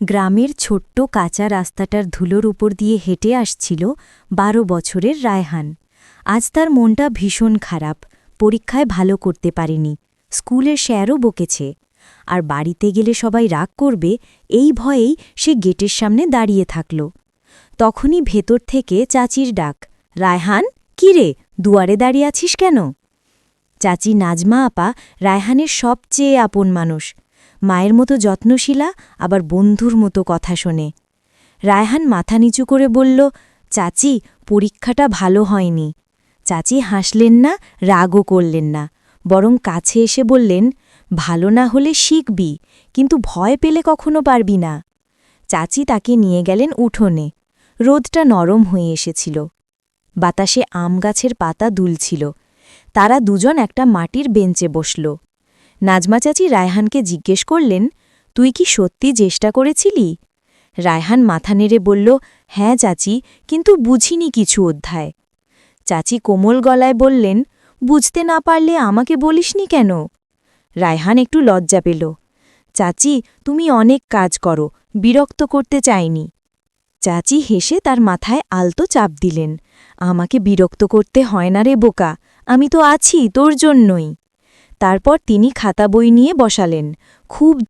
গ্রামের ছোট্ট কাঁচা রাস্তাটার ধুলোর উপর দিয়ে হেঁটে আসছিল বারো বছরের রায়হান। আজ তার মনটা ভীষণ খারাপ, পরীক্ষায় ভালো করতে পারেনি, স্কুলের স্যারও বকেছে। আর বাড়িতে গেলে সবাই রাগ করবে, এই ভয়েই সে গেটের সামনে দাঁড়িয়ে থাকল। তখনই ভেতর থেকে চাচির ডাক, রায়হান, কি রে, দুয়ারে দাঁড়িয়ে আছিস কেন? চাচি নাজমা আপা রায়হানের সবচেয়ে আপন মানুষ। মায়ের মতো যত্নশীলা, আবার বন্ধুর মতো কথা শোনে। রায়হান মাথা নিচু করে বলল, চাচি, পরীক্ষাটা ভালো হয়নি। চাচি হাসলেন না, রাগও করলেন না, বরং কাছে এসে বললেন, ভালো না হলে শিখবি, কিন্তু ভয় পেলে কখনো পারবি না। চাচি তাকে নিয়ে গেলেন উঠোনে। রোদটা নরম হয়ে এসেছিল। বাতাসে আম গাছের পাতা দুলছিল। তারা দুজন একটা মাটির বেঞ্চে বসল। নাজমা চাচি রায়হানকে জিজ্ঞেস করলেন, তুই কি সত্যি চেষ্টা করেছিলি? রায়হান মাথা নেড়ে বলল হ্যাঁ চাচি, কিন্তু বুঝিনি কিছু অধ্যায়। চাচি কোমল গলায় বললেন, বুঝতে না পারলে আমাকে বলিসনি কেন? রায়হান একটু লজ্জা পেল, চাচি, তুমি অনেক কাজ করো, বিরক্ত করতে চাইনি। চাচি হেসে তার মাথায় আলতো চাপ দিলেন, আমাকে বিরক্ত করতে হয় না রে বোকা, আমি তো আছি, তোর জন্যই। তারপর তিনি খাতা বই নিয়ে বসালেন। খুব